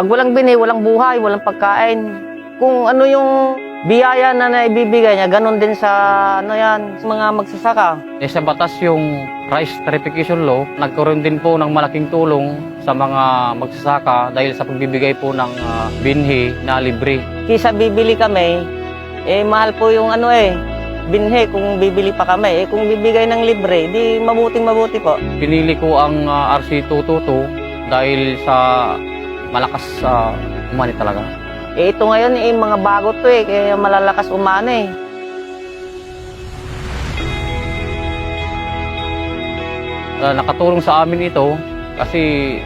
Pag walang bini, walang buhay, walang pagkain. Kung ano yung biyaya na naibibigay niya, ganun din sa ano yan, sa mga magsasaka. Eh, sa batas yung rice tariffication law, nagkaroon din po ng malaking tulong sa mga magsasaka dahil sa pagbibigay po ng ah, binhi na libre. Kisa bibili kami, eh mahal po yung ano eh, binhe kung bibili pa kami. Eh kung bibigay ng libre, di mabuting mabuti po. Pinili ko ang ah, RC222 dahil sa malakas sa umani talaga. Eh ito ngayon eh mga bago to eh, kaya malalakas umana eh. Ah, nakatulong sa amin ito kasi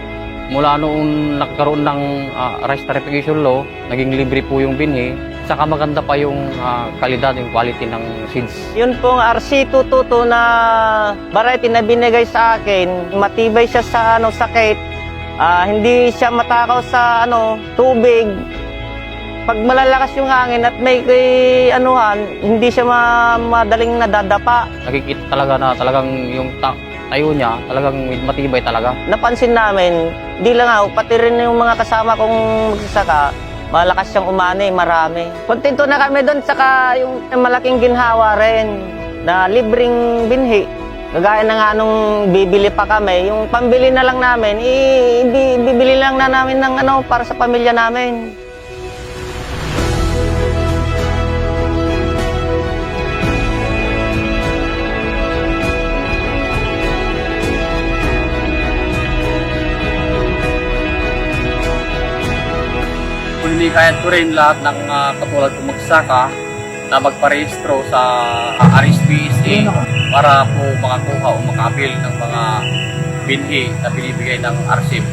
mula noong nagkaroon ng ah, rice tariffication law, naging libre po yung binhi, saka maganda pa yung ah, kalidad, yung quality ng seeds. Yun pong RC222 na variety na binigay sa akin, matibay siya sa ano sakit. Ah, hindi siya matakaw sa ano tubig. Pag malalakas yung hangin at may kay, anuhan, hindi siya ma- madaling nadadapa. Nakikita talaga na talagang yung ta- tayo niya, talagang matibay talaga. Napansin namin, di lang ako, pati rin yung mga kasama kong magsasaka, malakas siyang umani, marami. Kontento na kami doon, saka yung malaking ginhawa rin, na libreng binhi. Kagaya na nga nung bibili pa kami, yung pambili na lang namin, i- bi- bibili lang na namin ng ano para sa pamilya namin. Pinikayan ko rin lahat ng uh, katulad kong magsaka na magparehistro sa uh, RSPSA para po makakuha o makabil ng mga binhi na binibigay ng RCIP.